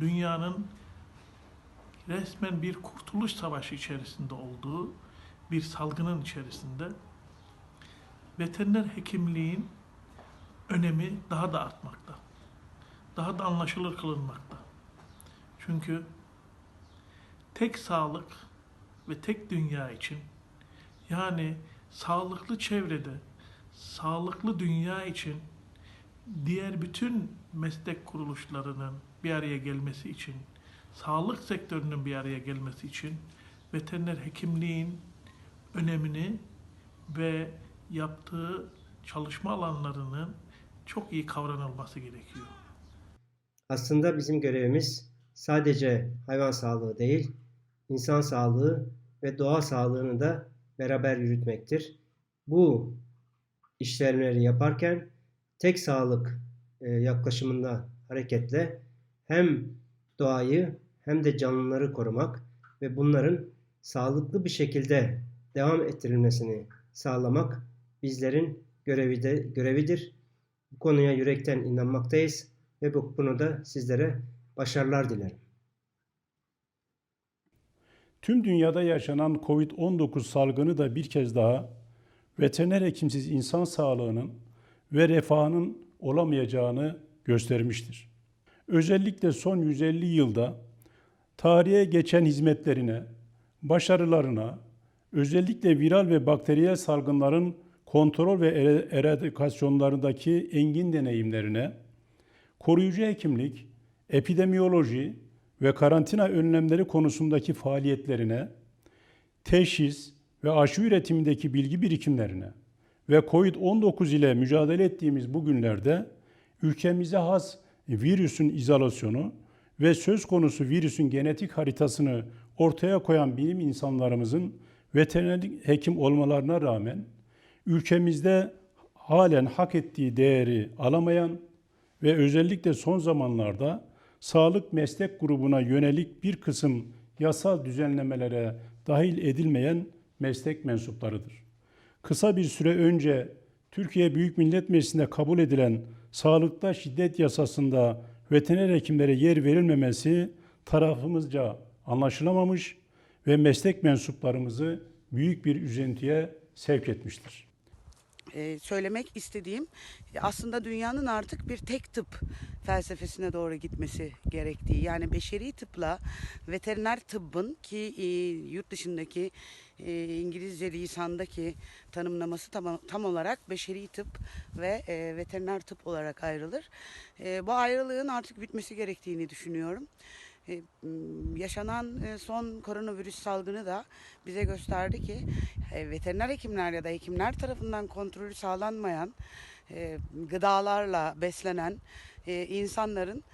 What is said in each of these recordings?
dünyanın resmen bir kurtuluş savaşı içerisinde olduğu bir salgının içerisinde veteriner hekimliğin önemi daha da artmakta. Daha da anlaşılır kılınmakta. Çünkü tek sağlık ve tek dünya için yani sağlıklı çevrede, sağlıklı dünya için diğer bütün meslek kuruluşlarının bir araya gelmesi için, sağlık sektörünün bir araya gelmesi için veteriner hekimliğin önemini ve yaptığı çalışma alanlarının çok iyi kavranılması gerekiyor. Aslında bizim görevimiz sadece hayvan sağlığı değil, insan sağlığı ve doğa sağlığını da beraber yürütmektir. Bu işlemleri yaparken tek sağlık e, yaklaşımında hareketle hem doğayı hem de canlıları korumak ve bunların sağlıklı bir şekilde devam ettirilmesini sağlamak bizlerin görevi de, görevidir. Bu konuya yürekten inanmaktayız ve bu konuda sizlere başarılar dilerim. Tüm dünyada yaşanan COVID-19 salgını da bir kez daha veteriner hekimsiz insan sağlığının ve refahının olamayacağını göstermiştir. Özellikle son 150 yılda tarihe geçen hizmetlerine, başarılarına, özellikle viral ve bakteriyel salgınların kontrol ve eradikasyonlarındaki engin deneyimlerine, koruyucu hekimlik, epidemiyoloji ve karantina önlemleri konusundaki faaliyetlerine, teşhis ve aşı üretimindeki bilgi birikimlerine ve COVID-19 ile mücadele ettiğimiz bu günlerde ülkemize has virüsün izolasyonu ve söz konusu virüsün genetik haritasını ortaya koyan bilim insanlarımızın veteriner hekim olmalarına rağmen ülkemizde halen hak ettiği değeri alamayan ve özellikle son zamanlarda sağlık meslek grubuna yönelik bir kısım yasal düzenlemelere dahil edilmeyen meslek mensuplarıdır. Kısa bir süre önce Türkiye Büyük Millet Meclisi'nde kabul edilen sağlıkta şiddet yasasında veteriner hekimlere yer verilmemesi tarafımızca anlaşılamamış ve meslek mensuplarımızı büyük bir üzüntüye sevk etmiştir. E, söylemek istediğim aslında dünyanın artık bir tek tıp felsefesine doğru gitmesi gerektiği. Yani beşeri tıpla veteriner tıbbın ki e, yurt dışındaki e, İngilizce lisandaki tanımlaması tam, tam olarak beşeri tıp ve e, veteriner tıp olarak ayrılır. Bu ayrılığın artık bitmesi gerektiğini düşünüyorum. E, yaşanan e, son koronavirüs salgını da bize gösterdi ki e, veteriner hekimler ya da hekimler tarafından kontrolü sağlanmayan gıdalarla beslenen insanların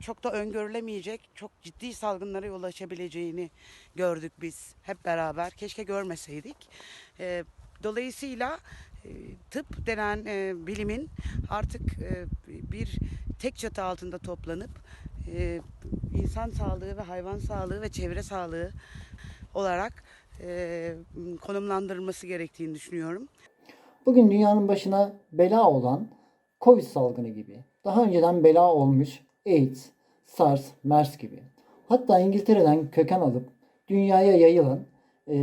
çok da öngörülemeyecek çok ciddi salgınlara yol açabileceğini gördük biz hep beraber. Keşke görmeseydik. Dolayısıyla tıp denen bilimin artık bir tek çatı altında toplanıp e, insan sağlığı ve hayvan sağlığı ve çevre sağlığı olarak e, konumlandırılması gerektiğini düşünüyorum. Bugün dünyanın başına bela olan Covid salgını gibi, daha önceden bela olmuş AIDS, SARS, MERS gibi, hatta İngiltere'den köken alıp dünyaya yayılan e,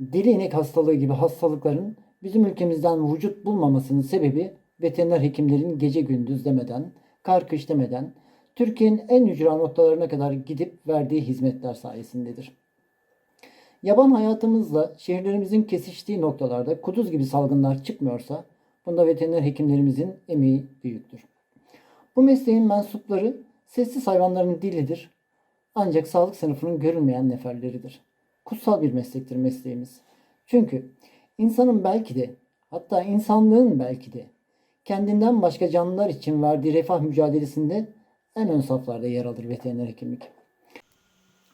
deli inek hastalığı gibi hastalıkların bizim ülkemizden vücut bulmamasının sebebi veteriner hekimlerin gece gündüz demeden, kar kış demeden Türkiye'nin en ücra noktalarına kadar gidip verdiği hizmetler sayesindedir. Yaban hayatımızla şehirlerimizin kesiştiği noktalarda kuduz gibi salgınlar çıkmıyorsa bunda veteriner hekimlerimizin emeği büyüktür. Bu mesleğin mensupları sessiz hayvanların dilidir ancak sağlık sınıfının görülmeyen neferleridir. Kutsal bir meslektir mesleğimiz. Çünkü insanın belki de hatta insanlığın belki de kendinden başka canlılar için verdiği refah mücadelesinde en ön saflarda yer alır veteriner hekimlik.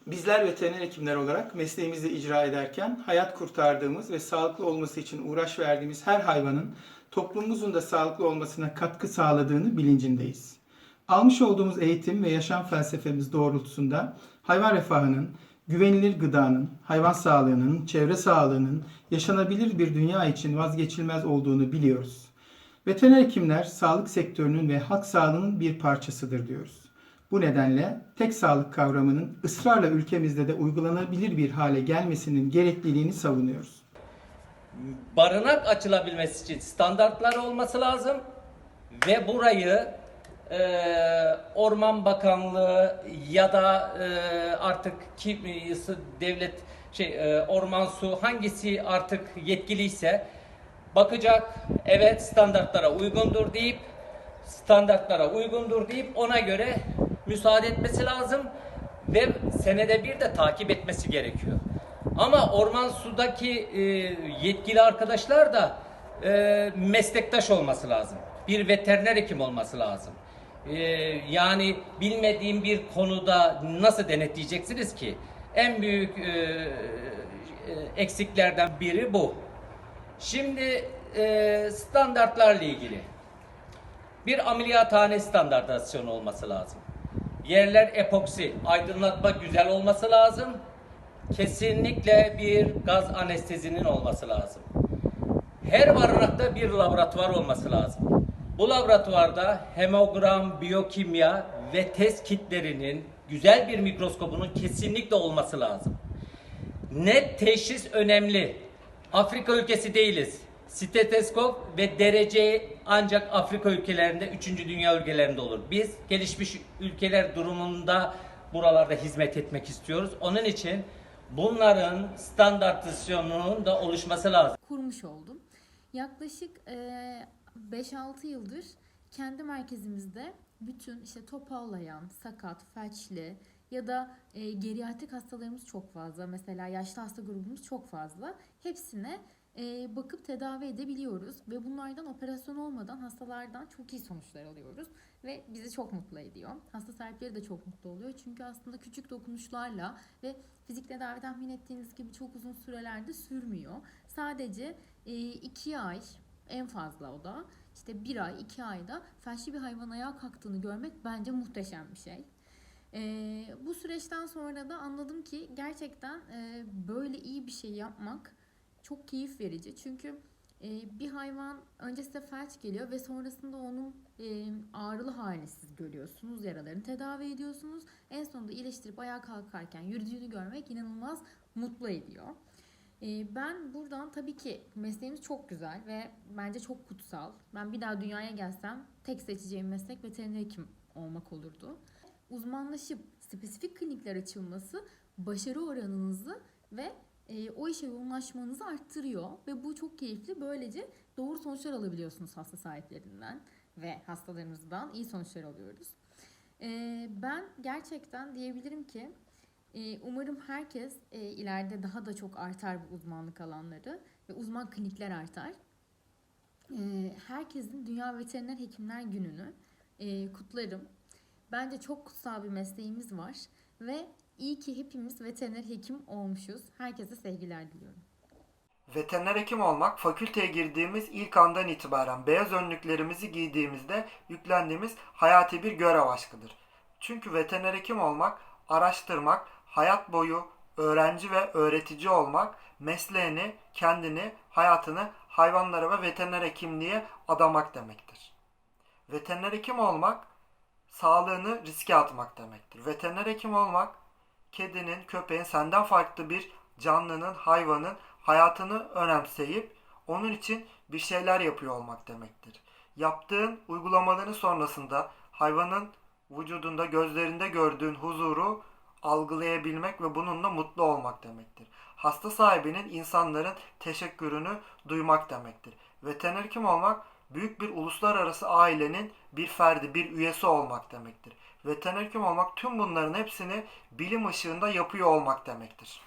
Bizler veteriner hekimler olarak mesleğimizi icra ederken hayat kurtardığımız ve sağlıklı olması için uğraş verdiğimiz her hayvanın toplumumuzun da sağlıklı olmasına katkı sağladığını bilincindeyiz. Almış olduğumuz eğitim ve yaşam felsefemiz doğrultusunda hayvan refahının, güvenilir gıdanın, hayvan sağlığının, çevre sağlığının yaşanabilir bir dünya için vazgeçilmez olduğunu biliyoruz. Veteriner hekimler sağlık sektörünün ve halk sağlığının bir parçasıdır diyoruz. Bu nedenle tek sağlık kavramının ısrarla ülkemizde de uygulanabilir bir hale gelmesinin gerekliliğini savunuyoruz. barınak açılabilmesi için standartlar olması lazım ve burayı e, Orman Bakanlığı ya da e, artık kimisi devlet şey e, orman su hangisi artık yetkiliyse bakacak evet standartlara uygundur deyip standartlara uygundur deyip ona göre müsaade etmesi lazım ve senede bir de takip etmesi gerekiyor. Ama orman sudaki e, yetkili arkadaşlar da e, meslektaş olması lazım. Bir veteriner hekim olması lazım. E, yani bilmediğim bir konuda nasıl denetleyeceksiniz ki? En büyük e, e, eksiklerden biri bu. Şimdi e, standartlarla ilgili bir ameliyathane standartizasyonu olması lazım. Yerler epoksi, aydınlatma güzel olması lazım. Kesinlikle bir gaz anestezinin olması lazım. Her barınakta bir laboratuvar olması lazım. Bu laboratuvarda hemogram, biyokimya ve test kitlerinin güzel bir mikroskopunun kesinlikle olması lazım. Net teşhis önemli. Afrika ülkesi değiliz. Steteskop ve derece ancak Afrika ülkelerinde, 3. dünya ülkelerinde olur. Biz gelişmiş ülkeler durumunda buralarda hizmet etmek istiyoruz. Onun için bunların standartizasyonunun da oluşması lazım. kurmuş oldum. Yaklaşık eee, 5-6 yıldır kendi merkezimizde bütün işte topallayan, sakat, felçli ya da eee geriatrik hastalarımız çok fazla. Mesela yaşlı hasta grubumuz çok fazla. Hepsine eee, bakıp tedavi edebiliyoruz ve bunlardan operasyon olmadan hastalardan çok iyi sonuçlar alıyoruz ve bizi çok mutlu ediyor. Hasta sahipleri de çok mutlu oluyor çünkü aslında küçük dokunuşlarla ve fizik tedavi tahmin ettiğiniz gibi çok uzun sürelerde sürmüyor. Sadece 2 ay en fazla o da işte bir ay iki ayda felçli bir hayvan ayağa kalktığını görmek bence muhteşem bir şey. Ee, bu süreçten sonra da anladım ki gerçekten e, böyle iyi bir şey yapmak çok keyif verici. Çünkü e, bir hayvan önce size felç geliyor ve sonrasında onun e, ağrılı halini siz görüyorsunuz. Yaralarını tedavi ediyorsunuz. En sonunda iyileştirip ayağa kalkarken yürüdüğünü görmek inanılmaz mutlu ediyor. Ee, Ben buradan tabii ki mesleğimiz çok güzel ve bence çok kutsal. Ben bir daha dünyaya gelsem tek seçeceğim meslek veteriner hekim olmak olurdu. Uzmanlaşıp spesifik klinikler açılması başarı oranınızı ve e, o işe yoğunlaşmanızı arttırıyor ve bu çok keyifli. Böylece doğru sonuçlar alabiliyorsunuz hasta sahiplerinden ve hastalarımızdan iyi sonuçlar alıyoruz. Ee, Ben gerçekten diyebilirim ki ee, Umarım herkes e, ileride daha da çok artar bu uzmanlık alanları ve uzman klinikler artar. Ee, Herkesin Dünya Veteriner Hekimler Günü'nü e, kutlarım. Bence çok kutsal bir mesleğimiz var ve iyi ki hepimiz veteriner hekim olmuşuz. Herkese sevgiler diliyorum. Veteriner hekim olmak fakülteye girdiğimiz ilk andan itibaren beyaz önlüklerimizi giydiğimizde yüklendiğimiz hayati bir görev aşkıdır. Çünkü veteriner hekim olmak, araştırmak, hayat boyu öğrenci ve öğretici olmak, mesleğini, kendini, hayatını hayvanlara ve veteriner hekimliğe adamak demektir. Veteriner hekim olmak, sağlığını riske atmak demektir. Veteriner hekim olmak, kedinin, köpeğin senden farklı bir canlının, hayvanın hayatını önemseyip onun için bir şeyler yapıyor olmak demektir. Yaptığın uygulamaların sonrasında hayvanın vücudunda, gözlerinde gördüğün huzuru algılayabilmek ve bununla mutlu olmak demektir. Hasta sahibinin insanların teşekkürünü duymak demektir. Veteriner hekim olmak büyük bir uluslararası ailenin bir ferdi, bir üyesi olmak demektir. Veteriner hekim olmak tüm bunların hepsini bilim ışığında yapıyor olmak demektir.